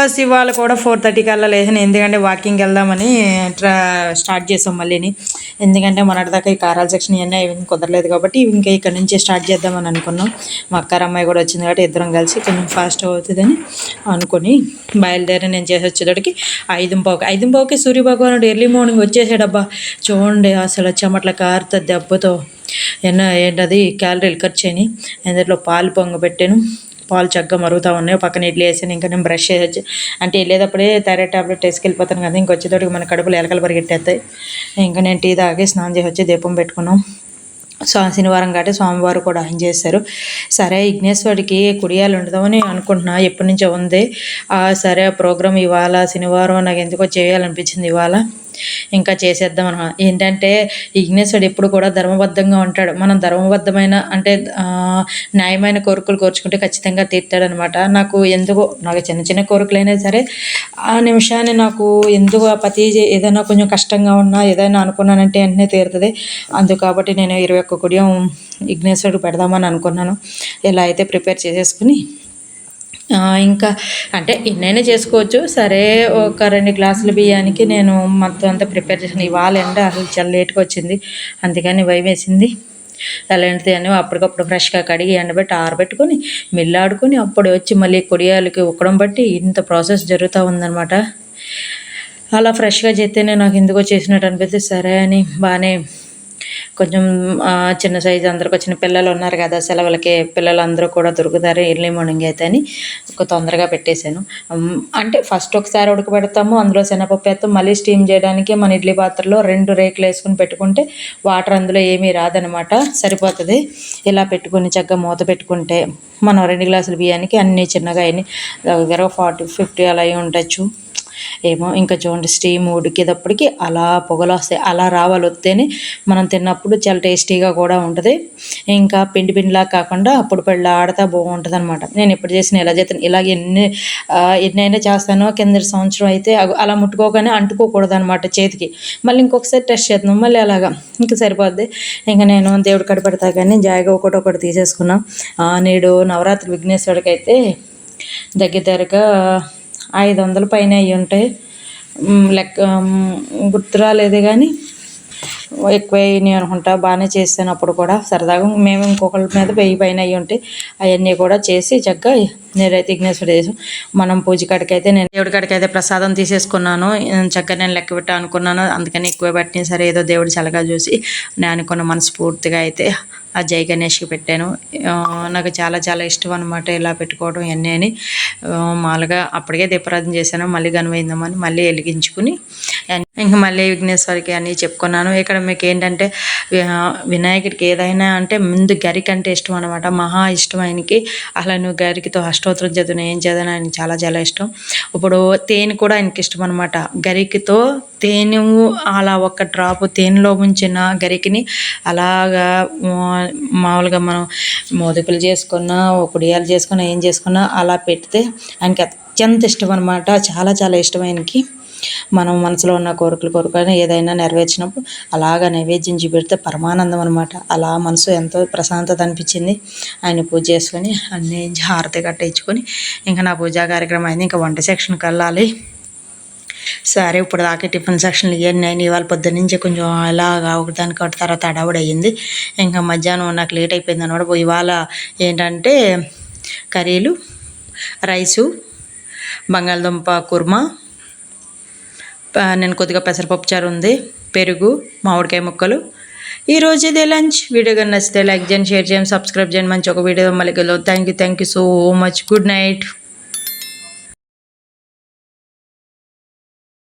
Bus ఇవాళ కూడా four థర్టీకి కల్లా లేసాను ఎందుకంటే వాకింగ్ వెళ్దామని ట్రా స్టార్ట్ చేసాం మళ్ళీని. ఎందుకంటే మొన్నటిదాకా ఈ కారాల సెక్షన్ ఇవన్నీ ఏమి కుదరలేదు కాబట్టి ఇంకా ఇక్కడ నుంచి స్టార్ట్ చేద్దామని అనుకున్నాం. మా అక్కారు అమ్మాయి కూడా వచ్చింది కాబట్టి ఇద్దరం కలిసి కొంచెం ఫాస్ట్ అవుతుందని అనుకొని బయలుదేరి నేను చేసి వచ్చేటోడికి ఐదు పావుకి ఐదు పావుకి సూర్య భగవానుడు ఎర్లీ మార్నింగ్ వచ్చేసాడబ్బా. చూడండి అసలు చెమట్ల కారుతుంది దెబ్బతో. ఎన్న ఏంటది? క్యాలరీలు ఖర్చు అయినాయి. అందులో పాలు పొంగ పెట్టాను పాలు చక్కగా మరుగుతూ ఉన్నాయి. పక్కన ఇడ్లీ వేసాను. ఇంకా నేను బ్రష్ చేయొచ్చు అంటే వెళ్ళేటప్పుడే థైరాయిడ్ టాబ్లెట్ వేసుకెళ్ళిపోతాను కదా. ఇంక వచ్చేటోడికి మన కడుపులో ఎలకలు పరిగెట్టేస్తాయి. ఇంకా నేను టీ తాగి స్నానం చేసి వచ్చి దీపం పెట్టుకున్నాం. సో శనివారం కాబట్టి సోమవారం కూడా ఆయన చేశారు. సరే విఘ్నేశ్వరుడికి కుడియాలు ఉండదామని అనుకుంటున్నా. ఎప్పటి నుంచో ఉంది. ఆ, సరే ప్రోగ్రామ్ ఇవాళ శనివారం. నాకు ఎందుకో చేయాలనిపించింది ఇవాళ. ఇంకా చేసేద్దాం అన్న. ఏంటంటే విఘ్నేశ్వరుడు ఎప్పుడు కూడా ధర్మబద్ధంగా ఉంటాడు. మనం ధర్మబద్ధమైన అంటే న్యాయమైన కోరికలు కోర్చుకుంటే ఖచ్చితంగా తీర్తాడనమాట నాకు ఎందుకో నాకు చిన్న చిన్న కోరికలైనా సరే ఆ నిమిషాన్ని నాకు ఎందుకు ఆ పతి ఏదైనా కొంచెం కష్టంగా ఉన్నా ఏదైనా అనుకున్నానంటే వెంటనే తీరుతుంది. అందుకు కాబట్టి నేను ఇరవై ఒక్క కుడియం విఘ్నేశ్వరుడు పెడదామని అనుకున్నాను. ఇలా అయితే ప్రిపేర్ చేసేసుకుని ఇంకా అంటే ఎన్నైనా చేసుకోవచ్చు. సరే ఒక రెండు గ్లాసుల బియ్యానికి నేను మొత్తం అంతా ప్రిపేర్ చేసాను ఇవాళ ఎండ అసలు చాలా లేట్గా వచ్చింది. అందుకని భయం వేసింది. అలాంటిది అని అప్పటికప్పుడు ఫ్రెష్గా కడిగి ఎండబెట్టి ఆరబెట్టుకొని మిల్లాడుకొని అప్పుడు వచ్చి మళ్ళీ కొడియాలకి ఉక్కడం బట్టి ఇంత ప్రాసెస్ జరుగుతూ ఉందన్నమాట. అలా ఫ్రెష్గా చేస్తేనే నాకు ఎందుకో చేసినట్టు అనిపిస్తే సరే అని బాగానే కొంచెం చిన్న సైజు అందరికి వచ్చిన పిల్లలు ఉన్నారు కదా సెలవులకి పిల్లలు అందరూ కూడా దొరుకుతారు ఎర్లీ మార్నింగ్ అయితే అని ఒక తొందరగా పెట్టేశాను. అంటే ఫస్ట్ ఒకసారి ఉడకబెడతాము అందులో శనగపప్పు వేస్తాం మళ్ళీ స్టీమ్ చేయడానికి మన ఇడ్లీ పాత్రలో రెండు రేకులు వేసుకుని పెట్టుకుంటే వాటర్ అందులో ఏమీ రాదనమాట సరిపోతుంది. ఇలా పెట్టుకొని చక్కగా మూత పెట్టుకుంటే మనం రెండు గ్లాసుల బియ్యానికి అన్నీ చిన్నగా అయినాయి. దగ్గర ఫార్టీ ఫిఫ్టీ అలా అయి ఉండొచ్చు. ఏమో ఇంకా చూడండి స్టీమ్ ఉడికేటప్పటికి అలా పొగలు వస్తాయి. అలా రావాలి వస్తేనే మనం తిన్నప్పుడు చాలా టేస్టీగా కూడా ఉంటుంది. ఇంకా పిండి పిండిలా కాకుండా అప్పుడు పెళ్ళి ఆడతా బాగుంటుంది అనమాట నేను ఎప్పుడు చేసిన ఇలా చేస్తాను ఇలాగ ఎన్ని ఎన్నైనా చేస్తానో కింద సంవత్సరం అయితే అలా ముట్టుకోగానే అంటుకోకూడదు అనమాట చేతికి. మళ్ళీ ఇంకొకసారి టెస్ట్ చేద్దాం మళ్ళీ అలాగా. ఇంకా సరిపోద్ది. ఇంకా నేను దేవుడు కడపెడతా కానీ జాయిగా ఒకటి ఒకటి తీసేసుకున్నాం. నేడు నవరాత్రి విఘ్నేశ్వరుడికి అయితే దగ్గర దగ్గరగా ఐదు వందల పైన అయ్యి ఉంటాయి లెక్క గుర్తు రాలేదు కానీ ఎక్కువైనాయి అనుకుంటా బాగానే చేసాను అప్పుడు కూడా సరదాగా మేము ఇంకొకరి మీద వెయ్యి పైన అయ్యి ఉంటే అవన్నీ కూడా చేసి చక్కగా నేనైతే విఘ్నేశ్వరుడు చేసాం మనం పూజ కాడికి అయితే నేను దేవుడి కాడికి అయితే ప్రసాదం తీసేసుకున్నాను. చక్కగా నేను లెక్క పెట్టా అనుకున్నాను. అందుకని ఎక్కువ పెట్టిన సరే ఏదో దేవుడు చల్లగా చూసి నేను అనుకున్న మనస్ఫూర్తిగా అయితే ఆ జై గణేష్కి పెట్టాను. నాకు చాలా చాలా ఇష్టం అనమాట ఇలా పెట్టుకోవడం ఇవన్నీ అని. మామూలుగా అప్పటికే దీపారాధన చేశాను. మళ్ళీ గనువైందామని మళ్ళీ వెలిగించుకుని ఇంకా మళ్ళీ విఘ్నేశ్వరికి అని చెప్పుకున్నాను. ఇక్కడ మీకు ఏంటంటే వినాయకుడికి ఏదైనా అంటే ముందు గరిక అంటే ఇష్టం అనమాట మహా ఇష్టం ఆయనకి. అలా నువ్వు గరికతో అష్టోత్తరం చదువును ఏం చదివినా ఆయన చాలా చాలా ఇష్టం. ఇప్పుడు తేనె కూడా ఆయనకి ఇష్టం అనమాట గరికతో తేనె అలా ఒక డ్రాప్ తేనెలో ఉంచిన గరికిని అలాగా మామూలుగా మనం మోదకులు చేసుకున్నా కుడియాలు చేసుకున్నా ఏం చేసుకున్నా అలా పెడితే ఆయనకి అత్యంత ఇష్టం అనమాట చాలా చాలా ఇష్టం ఆయనకి. మనం మనసులో ఉన్న కోరికలు కోరుకొని ఏదైనా నెరవేర్చినప్పుడు అలాగా నైవేద్యం చూపెడితే పరమానందం అనమాట అలా మనసు ఎంతో ప్రశాంతత అనిపించింది. ఆయన పూజ చేసుకొని అన్నీ హారతి గట్ట ఇచ్చుకొని ఇంకా నా పూజా కార్యక్రమం అయింది. ఇంకా వంట సెక్షన్కి వెళ్ళాలి సరే ఇప్పుడు దాకా టిఫిన్ సెక్షన్లు ఇవన్నీ అయినా ఇవాళ పొద్దున్న నుంచి కొంచెం అలాగా ఒకదానికి ఒకటి తర్వాత అడవుడు అయ్యింది. ఇంకా మధ్యాహ్నం నాకు లేట్ అయిపోయింది అనమాట ఇవాళ ఏంటంటే కర్రీలు రైసు బంగాళదుంప కుర్మా నేను కొద్దిగా పెసరపప్పు చారు ఉంది పెరుగు మామిడికాయ ముక్కలు. ఈరోజు ఇదే లంచ్. వీడియో కానీ నచ్చితే లైక్ చేయండి షేర్ చేయండి సబ్స్క్రైబ్ చేయండి. మంచి ఒక వీడియో మళ్ళీ thank you thank you so much good night